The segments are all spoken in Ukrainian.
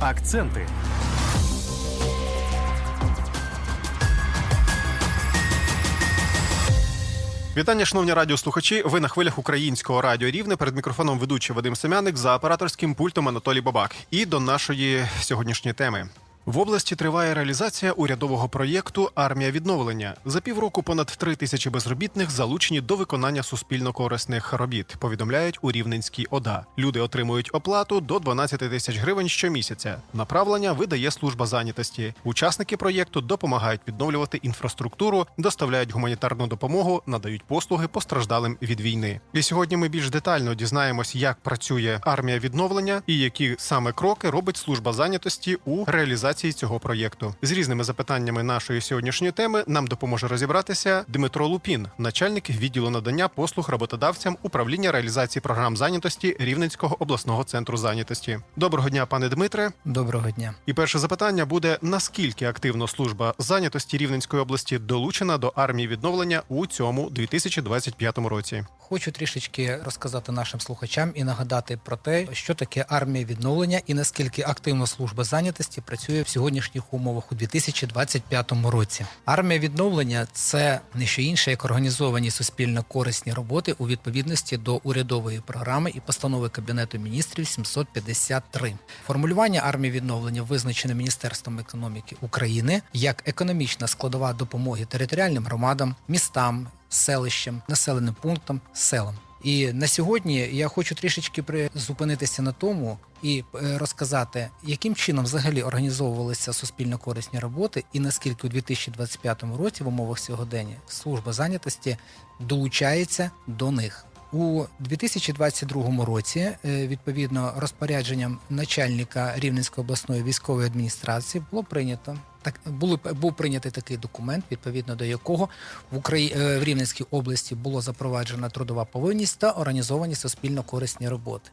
Акценти. Вітання, шановні радіослухачі. Ви на хвилях українського радіо Рівне. Перед мікрофоном ведучий Вадим Семяник за операторським пультом Анатолій Бабак. І до нашої сьогоднішньої теми. В області триває реалізація урядового проєкту Армія відновлення. За півроку понад три тисячі безробітних залучені до виконання суспільно-корисних робіт. Повідомляють у Рівненській ОДА. Люди отримують оплату до 12 тисяч гривень щомісяця. Направлення видає служба зайнятості. Учасники проєкту допомагають відновлювати інфраструктуру, доставляють гуманітарну допомогу, надають послуги постраждалим від війни. І сьогодні ми більш детально дізнаємось, як працює армія відновлення і які саме кроки робить служба зайнятості у реалізації цього проєкту. З різними запитаннями нашої сьогоднішньої теми нам допоможе розібратися Дмитро Лупін, начальник відділу надання послуг роботодавцям управління реалізації програм зайнятості Рівненського обласного центру зайнятості. Доброго дня, пане Дмитре. Доброго дня. І перше запитання буде: наскільки активно служба зайнятості Рівненської області долучена до армії відновлення у цьому 2025 році? Хочу трішечки розказати нашим слухачам і нагадати про те, що таке армія відновлення і наскільки активно служба зайнятості працює в сьогоднішніх умовах у 2025 році. Армія відновлення це не що інше, як організовані суспільно корисні роботи у відповідності до урядової програми і постанови Кабінету міністрів 753. Формулювання армії відновлення визначене Міністерством економіки України як економічна складова допомоги територіальним громадам, містам, селищам, населеним пунктам, селам. І на сьогодні я хочу трішечки призупинитися на тому і е, розказати, яким чином взагалі організовувалися суспільно корисні роботи, і наскільки у 2025 році в умовах сьогодення служба зайнятості долучається до них. У 2022 році, е, відповідно розпорядженням начальника Рівненської обласної військової адміністрації, було прийнято так. Були був прийнятий такий документ, відповідно до якого в Украї... е, в Рівненській області було запроваджена трудова повинність та організовані суспільно корисні роботи.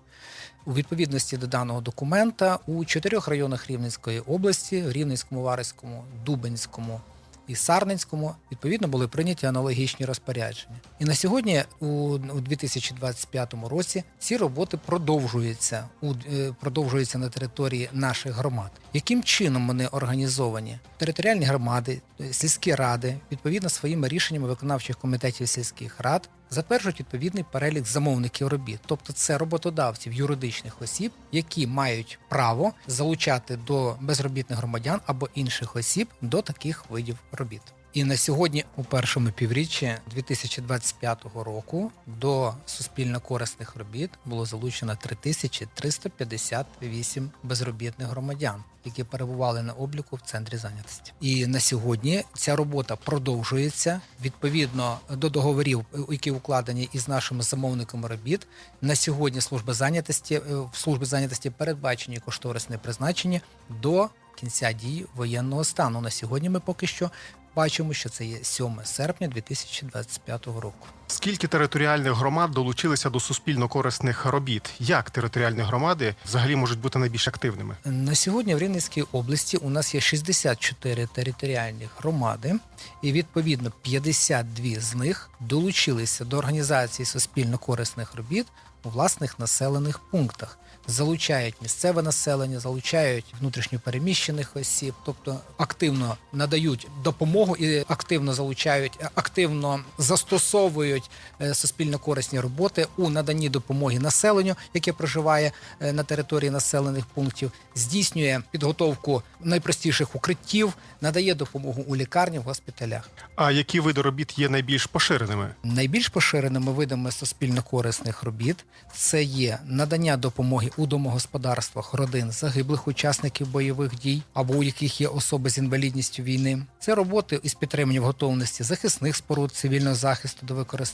У відповідності до даного документа у чотирьох районах Рівненської області Рівненському, Вариському, Дубенському і Сарненському відповідно були прийняті аналогічні розпорядження. І на сьогодні, у, у 2025 році, ці роботи продовжуються у е, продовжуються на території наших громад. Яким чином вони організовані? Територіальні громади, е, сільські ради, відповідно своїми рішеннями виконавчих комітетів сільських рад затверджують відповідний перелік замовників робіт, тобто це роботодавців юридичних осіб, які мають право залучати до безробітних громадян або інших осіб до таких видів робіт. І на сьогодні, у першому півріччі 2025 року, до суспільно корисних робіт було залучено 3358 безробітних громадян, які перебували на обліку в центрі зайнятості. І на сьогодні ця робота продовжується відповідно до договорів, які укладені із нашими замовниками робіт. На сьогодні служба зайнятості е, в службі зайнятості передбачені кошторисне призначення до кінця дії воєнного стану. На сьогодні ми поки що бачимо, що це є 7 серпня 2025 року. Скільки територіальних громад долучилися до суспільно-корисних робіт? Як територіальні громади взагалі можуть бути найбільш активними? На сьогодні в Рівненській області у нас є 64 територіальні громади, і відповідно 52 з них долучилися до організації суспільно-корисних робіт у власних населених пунктах. Залучають місцеве населення, залучають внутрішньопереміщених осіб, тобто активно надають допомогу і активно залучають, активно застосовують е, суспільно-корисні роботи у наданні допомоги населенню, яке проживає е, на території населених пунктів, здійснює підготовку найпростіших укриттів, надає допомогу у лікарні, в госпіталях. А які види робіт є найбільш поширеними? Найбільш поширеними видами суспільно-корисних робіт це є надання допомоги у домогосподарствах родин загиблих учасників бойових дій або у яких є особи з інвалідністю війни. Це роботи із підтримання в готовності захисних споруд цивільного захисту до використання,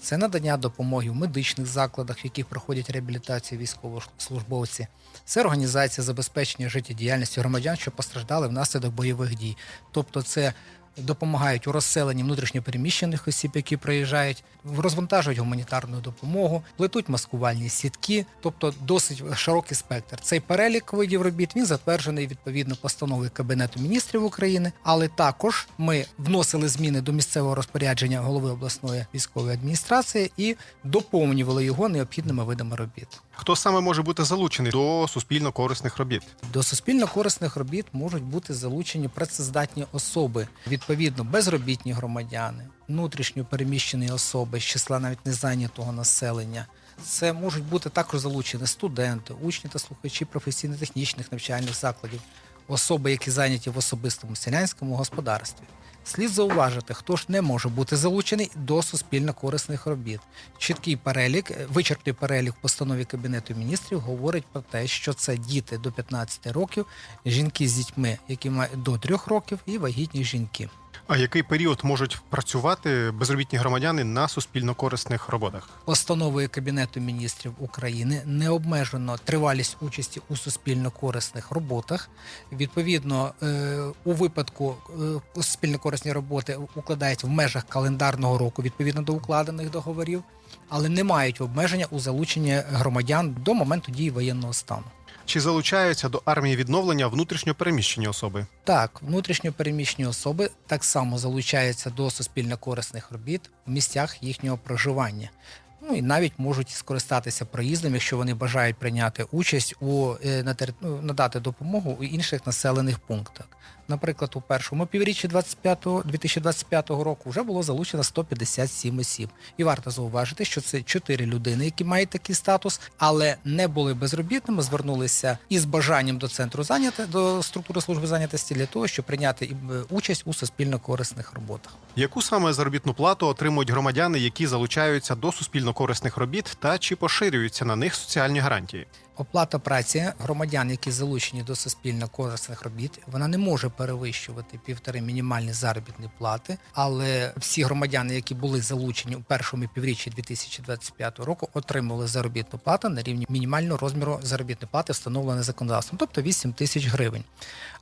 це надання допомоги в медичних закладах, в яких проходять реабілітацію військовослужбовці. Це організація забезпечення життєдіяльності громадян, що постраждали внаслідок бойових дій, тобто це допомагають у розселенні внутрішньопереміщених осіб, які приїжджають, розвантажують гуманітарну допомогу, плетуть маскувальні сітки, тобто досить широкий спектр. Цей перелік видів робіт він затверджений відповідно постанови Кабінету міністрів України, але також ми вносили зміни до місцевого розпорядження голови обласної військової адміністрації і доповнювали його необхідними видами робіт. Хто саме може бути залучений до суспільно корисних робіт? До суспільно корисних робіт можуть бути залучені працездатні особи, відповідно, безробітні громадяни, внутрішньо переміщені особи з числа навіть незайнятого населення. Це можуть бути також залучені студенти, учні та слухачі професійно-технічних навчальних закладів, особи, які зайняті в особистому селянському господарстві. Слід зауважити, хто ж не може бути залучений до суспільно корисних робіт. Чіткий перелік, е, вичерпний перелік в постанові Кабінету міністрів говорить про те, що це діти до 15 років, жінки з дітьми, які мають до 3 років, і вагітні жінки. А який період можуть працювати безробітні громадяни на суспільно корисних роботах? Постановою Кабінету міністрів України не обмежено тривалість участі у суспільно корисних роботах. Відповідно, е, у випадку е, суспільно корисні роботи укладають в межах календарного року відповідно до укладених договорів, але не мають обмеження у залученні громадян до моменту дії воєнного стану. Чи залучаються до армії відновлення внутрішньопереміщені особи? Так, внутрішньопереміщені особи так само залучаються до суспільно корисних робіт в місцях їхнього проживання. Ну і навіть можуть скористатися проїздом, якщо вони бажають прийняти участь у е, на ну, надати допомогу у інших населених пунктах. Наприклад, у першому півріччі 25, 2025 року вже було залучено 157 осіб. І варто зауважити, що це 4 людини, які мають такий статус, але не були безробітними, звернулися із бажанням до центру зайняти до структури служби зайнятості для того, щоб прийняти е, участь у суспільно корисних роботах. Яку саме заробітну плату отримують громадяни, які залучаються до суспільно корисних робіт, та чи поширюються на них соціальні гарантії? Оплата праці громадян, які залучені до суспільно корисних робіт, вона не може перевищувати півтори мінімальні заробітні плати. Але всі громадяни, які були залучені у першому півріччі 2025 року, отримували заробітну плату на рівні мінімального розміру заробітної плати, встановленої законодавством, тобто 8 тисяч гривень.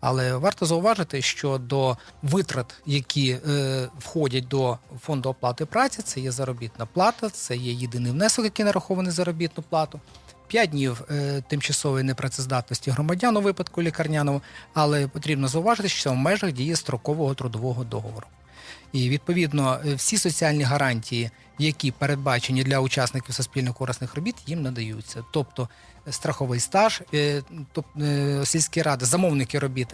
Але варто зауважити, що до витрат, які е, входять до фонду оплати праці, це є заробітна плата, це є єдиний внесок, який нарахований заробітну плату. 5 днів е, тимчасової непрацездатності громадян у випадку лікарняного, але потрібно зауважити, що в межах дії строкового трудового договору. І відповідно е, всі соціальні гарантії, які передбачені для учасників суспільно корисних робіт, їм надаються. Тобто е, страховий стаж, е, е, сільські ради, замовники робіт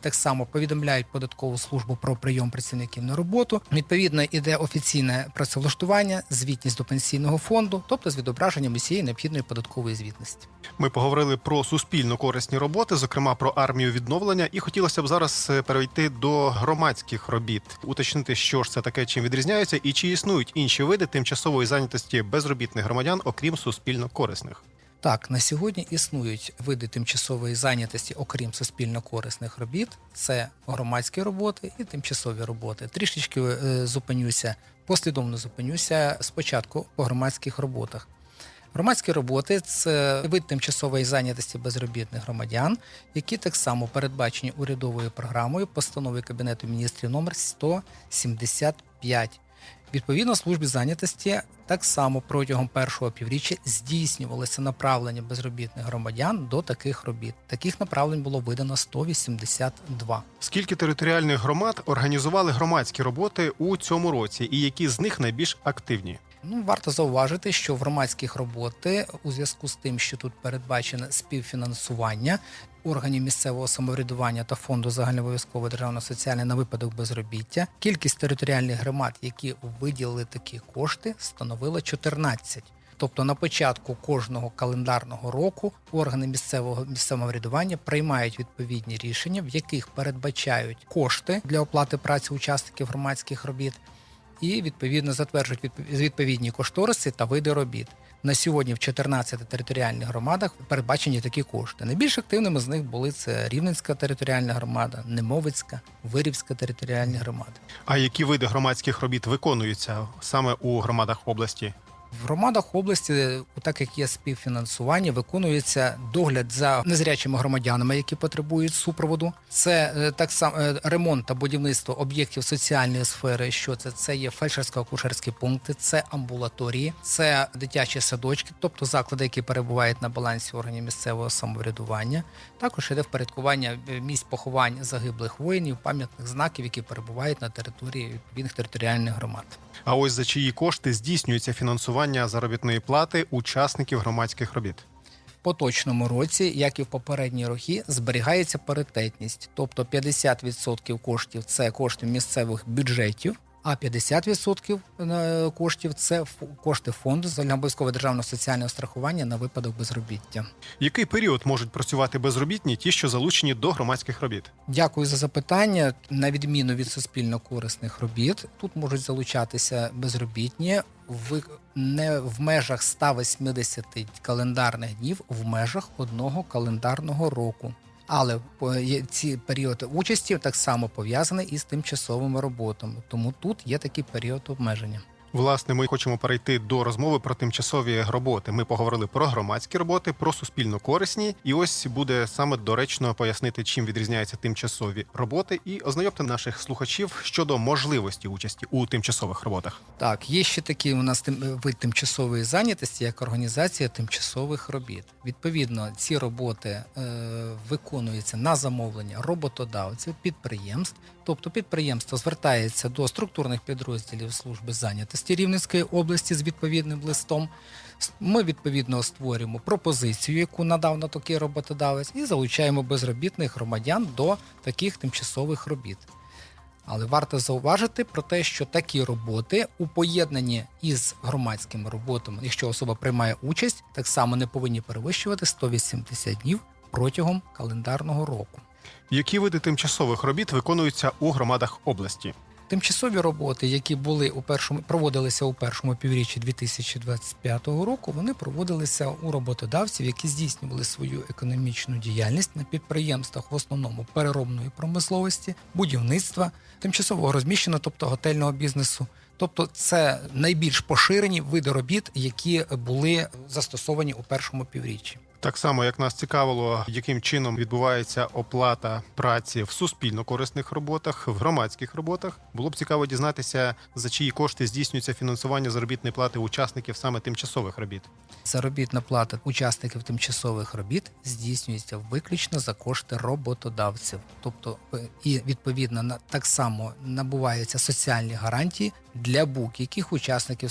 так само повідомляють податкову службу про прийом працівників на роботу. Відповідно, іде офіційне працевлаштування, звітність до пенсійного фонду, тобто з відображенням усієї необхідної податкової звітності. Ми поговорили про суспільно корисні роботи, зокрема про армію відновлення, і хотілося б зараз перейти до громадських робіт, уточнити, що ж це таке, чим відрізняються, і чи існують інші види тимчасової зайнятості безробітних громадян, окрім суспільно корисних. Так, на сьогодні існують види тимчасової зайнятості, окрім суспільно корисних робіт. Це громадські роботи і тимчасові роботи. Трішечки е, зупинюся, послідовно зупинюся спочатку по громадських роботах. Громадські роботи це вид тимчасової зайнятості безробітних громадян, які так само передбачені урядовою програмою постанови Кабінету міністрів номер 175. Відповідно, службі зайнятості так само протягом першого півріччя здійснювалося направлення безробітних громадян до таких робіт. Таких направлень було видано 182. Скільки територіальних громад організували громадські роботи у цьому році, і які з них найбільш активні? Ну, варто зауважити, що в громадських роботи у зв'язку з тим, що тут передбачене співфінансування органів місцевого самоврядування та фонду загальнообов'язкового державного соціального на випадок безробіття, кількість територіальних громад, які виділили такі кошти, становила 14. Тобто на початку кожного календарного року органи місцевого самоврядування приймають відповідні рішення, в яких передбачають кошти для оплати праці учасників громадських робіт, і відповідно затверджують відповідні кошториси та види робіт. На сьогодні в 14 територіальних громадах передбачені такі кошти. Найбільш активними з них були це Рівненська територіальна громада, Немовицька, Вирівська територіальні громади. А які види громадських робіт виконуються саме у громадах області? В громадах області, так як є співфінансування, виконується догляд за незрячими громадянами, які потребують супроводу. Це е, так само е, ремонт та будівництво об'єктів соціальної сфери. Що це? Це є фельдшерсько-акушерські пункти, це амбулаторії, це дитячі садочки, тобто заклади, які перебувають на балансі органів місцевого самоврядування. Також іде впорядкування е, місць поховань загиблих воїнів, пам'ятних знаків, які перебувають на території відповідних територіальних громад. А ось за чиї кошти здійснюється фінансування заробітної плати учасників громадських робіт? поточному році, як і в попередні роки, зберігається паритетність, тобто 50% коштів це кошти місцевих бюджетів. А 50% е, коштів це кошти фонду загальнообов'язкового державного соціального страхування на випадок безробіття. Який період можуть працювати безробітні ті, що залучені до громадських робіт? Дякую за запитання. На відміну від суспільно корисних робіт, тут можуть залучатися безробітні в не в межах 180 календарних днів, в межах одного календарного року. Але по- ці періоди участі так само пов'язані із тимчасовими роботами, тому тут є такий період обмеження. Власне, ми хочемо перейти до розмови про тимчасові роботи. Ми поговорили про громадські роботи, про суспільно корисні, і ось буде саме доречно пояснити, чим відрізняються тимчасові роботи, і ознайомити наших слухачів щодо можливості участі у тимчасових роботах. Так, є ще такий у нас тим, вид тимчасової зайнятості, як організація тимчасових робіт. Відповідно, ці роботи е, виконуються на замовлення роботодавців, підприємств. Тобто підприємство звертається до структурних підрозділів служби зайнятості Рівненської області з відповідним листом. Ми відповідно створюємо пропозицію, яку надав на такий роботодавець, і залучаємо безробітних громадян до таких тимчасових робіт. Але варто зауважити про те, що такі роботи у поєднанні із громадськими роботами, якщо особа приймає участь, так само не повинні перевищувати 180 днів протягом календарного року. Які види тимчасових робіт виконуються у громадах області? Тимчасові роботи, які були у першому проводилися у першому півріччі 2025 року, вони проводилися у роботодавців, які здійснювали свою економічну діяльність на підприємствах, в основному переробної промисловості, будівництва, тимчасового розміщення, тобто готельного бізнесу. Тобто, це найбільш поширені види робіт, які були застосовані у першому півріччі. Так само, як нас цікавило, яким чином відбувається оплата праці в суспільно корисних роботах, в громадських роботах, було б цікаво дізнатися, за чиї кошти здійснюється фінансування заробітної плати учасників саме тимчасових робіт. Заробітна плата учасників тимчасових робіт здійснюється виключно за кошти роботодавців, тобто е, і відповідно на так само набуваються соціальні гарантії для будь-яких учасників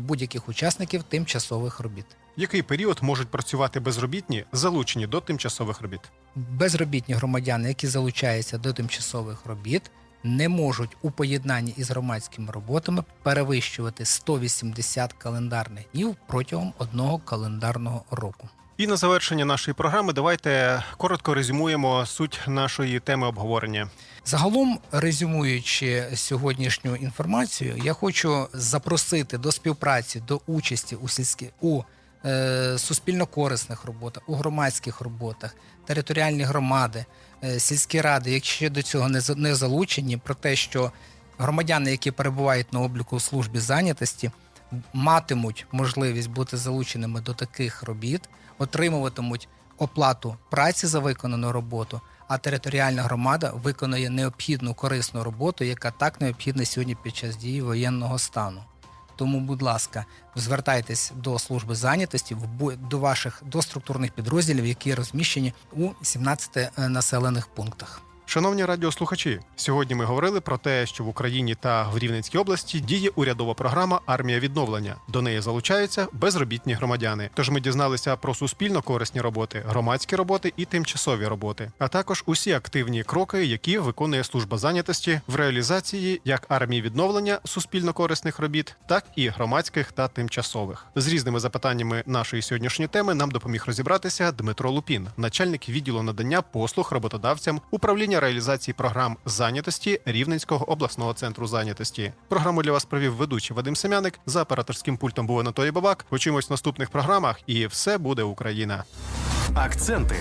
будь-яких учасників тимчасових робіт. Який період можуть працювати безробітні, залучені до тимчасових робіт? Безробітні громадяни, які залучаються до тимчасових робіт, не можуть у поєднанні із громадськими роботами перевищувати 180 календарних днів протягом одного календарного року. І на завершення нашої програми давайте коротко резюмуємо суть нашої теми обговорення. Загалом, резюмуючи сьогоднішню інформацію, я хочу запросити до співпраці, до участі у сільські у суспільно-корисних роботах, у громадських роботах, територіальні громади, е, сільські ради, якщо до цього не залучені, про те, що громадяни, які перебувають на обліку у службі зайнятості, матимуть можливість бути залученими до таких робіт, отримуватимуть оплату праці за виконану роботу, а територіальна громада виконує необхідну корисну роботу, яка так необхідна сьогодні під час дії воєнного стану. Тому, будь ласка, звертайтесь до служби зайнятості в до ваших до структурних підрозділів, які розміщені у 17 е, населених пунктах. Шановні радіослухачі, сьогодні ми говорили про те, що в Україні та в Рівненській області діє урядова програма Армія відновлення. До неї залучаються безробітні громадяни. Тож ми дізналися про суспільно корисні роботи, громадські роботи і тимчасові роботи, а також усі активні кроки, які виконує служба зайнятості в реалізації як армії відновлення суспільно корисних робіт, так і громадських та тимчасових. З різними запитаннями нашої сьогоднішньої теми нам допоміг розібратися Дмитро Лупін, начальник відділу надання послуг роботодавцям управління реалізації програм зайнятості Рівненського обласного центру зайнятості. Програму для вас провів ведучий Вадим Семяник. За операторським пультом був Анатолій Бабак. Почуємось в наступних програмах, і все буде Україна. Акценти